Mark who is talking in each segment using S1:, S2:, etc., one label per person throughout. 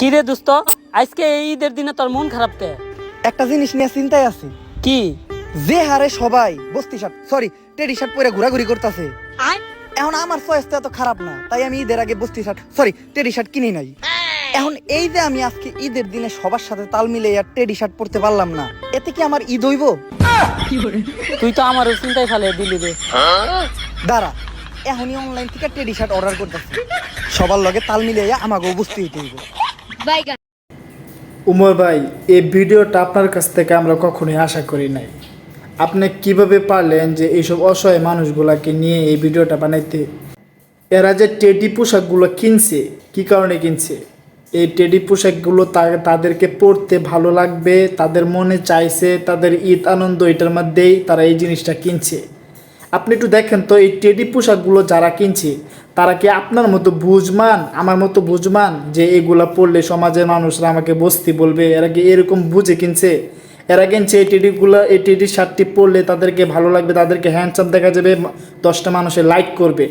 S1: কি রে দোস্ত? আজকে এই ঈদের দিনে তোর মন খারাপ
S2: একটা জিনিস নিয়ে চিন্তায় আছি।
S1: কি?
S2: যে হারে সবাই বস্তি শার্ট সরি টেডি শার্ট পরে ঘোরাঘুরি করতেছে। এখন আমার চয়েসটা এত খারাপ না তাই আমি ঈদের আগে বস্তি শার্ট সরি টেডি শার্ট কিনি নাই। এখন এই যে আমি আজকে ঈদের দিনে সবার সাথে তাল মিলে আর টেডি শার্ট পরতে পারলাম না এতে কি আমার ঈদ হইব?
S1: তুই তো আমারও চিন্তায় ফেলে দিলি রে।
S2: দাঁড়া এখনই অনলাইন থেকে টেডি শার্ট অর্ডার করতেছি। সবার লগে তাল মিলে আমাকেও বুঝতে হইতে হইব।
S3: উমর ভাই, এই ভিডিওটা আপনার কাছ থেকে আমরা কখনোই আশা করি নাই। আপনি কীভাবে পারলেন যে এইসব অসহায় মানুষগুলাকে নিয়ে এই ভিডিওটা বানাইতে? এরা যে টেডি পোশাকগুলো কিনছে, কি কারণে কিনছে? এই টেডি পোশাকগুলো তাদেরকে পরতে ভালো লাগবে, তাদের মনে চাইছে, তাদের ঈদ আনন্দ এটার মধ্যেই তারা এই জিনিসটা কিনছে। আপনি একটু দেখেন তো এই টেডি পোশাকগুলো যারা কিনছে, তারা কি আপনার মতো বুঝমান, আমার মতো বুঝমান যে এগুলা পরলে সমাজের মানুষরা আমাকে বস্তি বলবে? এরা কি এরকম বুঝে কিনছে? এরা কিনছে এই টেডিগুলো এই টেডি শার্টটি পরলে তাদেরকে ভালো লাগবে, তাদেরকে হ্যান্ডসাম দেখা যাবে দশটা মানুষের লাইক করবে।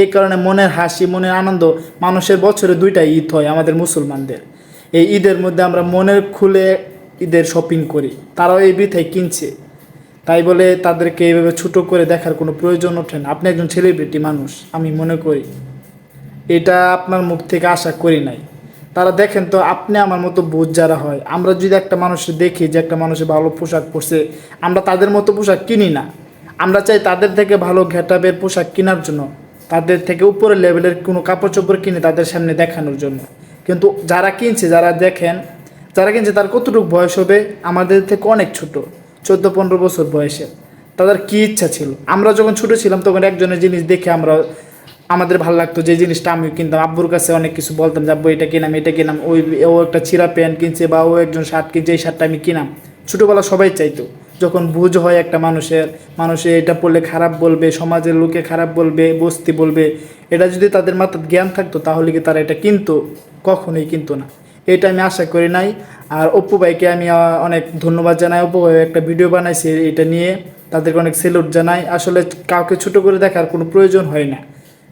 S3: এই কারণে মনের হাসি, মনের আনন্দ মানুষের বছরে দুইটা ঈদ হয় আমাদের মুসলমানদের। এই ঈদের মধ্যে আমরা মনের খুলে ঈদের শপিং করি। তারাও এই বিথায় কিনছে। তাই বলে তাদেরকে এইভাবে ছোটো করে দেখার কোনো প্রয়োজন ওঠে না। আপনি একজন সেলিব্রিটি মানুষ, আমি মনে করি। এটা আপনার মুখ থেকে আশা করি নাই। তারা দেখেন তো, আপনি আমার মতো বোধ যারা হয়, আমরা যদি একটা মানুষের দেখি যে একটা মানুষের ভালো পোশাক পরছে, আমরা তাদের মতো পোশাক কিনি না। আমরা চাই তাদের থেকে ভালো ঘেটাবের পোশাক কেনার জন্য, তাদের থেকে উপরের লেভেলের কোনো কাপড় চোপড় কিনে তাদের সামনে দেখানোর জন্য। কিন্তু যারা কিনছে, যারা দেখেন, যারা কিনছে তার কতটুকু বয়স হবে? আমাদের থেকে অনেক ছোট। চোদ্দ, পনেরো বছর বয়সে। তাদের কি ইচ্ছা ছিল? আমরা যখন ছোটো ছিলাম, তখন একজনের জিনিস দেখে আমরা, আমাদের ভালো লাগতো যে জিনিসটা আমি কিনতাম। আব্বুর কাছে অনেক কিছু বলতাম যে, আব্বু, এটা কিনাম এটা কিনাম। ওই, ও একটা ছিঁড়া প্যান্ট কিনছে বা ও একজন শার্ট কিনছে, এই শার্টটা আমি কিনাম। ছোটোবেলা সবাই চাইতো। যখন বুঝ হয় একটা মানুষের, মানুষে এটা পড়লে খারাপ বলবে, সমাজের লোকে খারাপ বলবে, বস্তি বলবে, এটা যদি তাদের মাথায় জ্ঞান থাকতো, তাহলে কি তারা এটা কিনতো? কখনোই কিনতো না। এটা আমি আশা করি নাই। আর অপু ভাইকে আমি অনেক ধন্যবাদ জানাই। অপু ভাই একটা ভিডিও বানাইছে এটা নিয়ে। তাদেরকে অনেক সেলুট জানাই। আসলে কাউকে ছোট করে দেখার কোনো প্রয়োজন হয় না।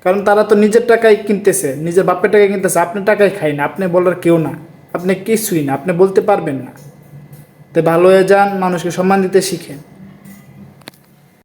S3: কারণ তারা তো নিজের টাকায় কিনতেছে, নিজের বাপের টাকায় কিনতেছে, আপনি টাকায় খাই না, আপনি বলার কেউ না। আপনি কিছুই না, আপনি বলতে পারবেন না। তো ভালো হয়ে যান, মানুষকে সম্মান দিতে শিখেন।